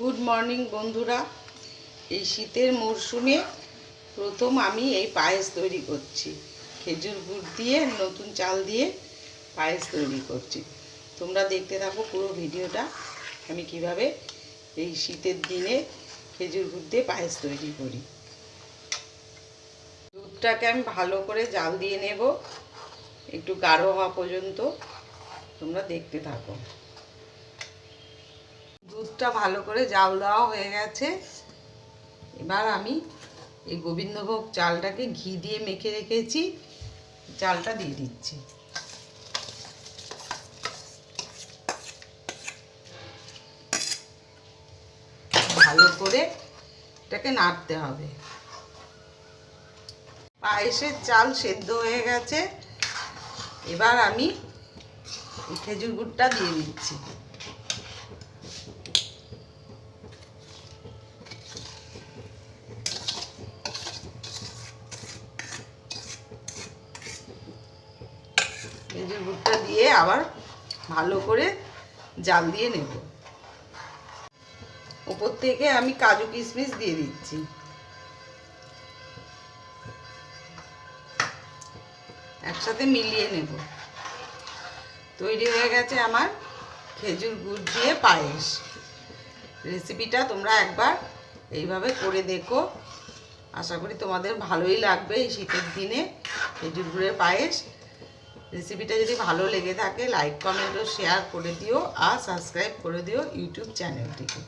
Good morning বন্ধুরা। এই শীতের মরশুমে প্রথম আমি এই পায়েস তৈরি করছি। খেজুর গুড় দিয়ে, নতুন চাল দিয়ে পায়েস তৈরি করছি। তোমরা দেখতে থাকো পুরো ভিডিওটা, আমি কীভাবে এই শীতের দিনে খেজুর গুড় দিয়ে পায়েস তৈরি করি। দুধটাকে আমি ভালো করে জাল দিয়ে নেব, একটু গাঢ় হওয়া পর্যন্ত। তোমরা দেখতে থাকো। দুধটা ভালো করে জাল দেওয়া হয়ে গেছে। এবার আমি এই গোবিন্দভোগ চালটাকে ঘি দিয়ে মেখে রেখেছি। চালটা দিয়ে দিচ্ছি। ভালো করে এটাকে নাড়তে হবে। পায়েসের চাল সেদ্ধ হয়ে গেছে। এবার আমি খেজুর গুড়টা দিয়ে দিচ্ছি। খেজুর গুড়টা দিয়ে আবার ভালো করে জাল দিয়ে নেব। উপর থেকে আমি কাজু কিশমিশ দিয়ে দিচ্ছি। একসাথে মিলিয়ে নেব। তৈরি হয়ে গেছে আমার খেজুর গুড় দিয়ে পায়েস। রেসিপিটা তোমরা একবার এইভাবে করে দেখো। আশা করি তোমাদের ভালোই লাগবে এই শীতের দিনে খেজুর গুড়ের পায়েস। রেসিপিটা যদি ভালো লেগে থাকে লাইক কমেন্ট ও শেয়ার করে দিও আর সাবস্ক্রাইব করে দিও ইউটিউব চ্যানেলটিকে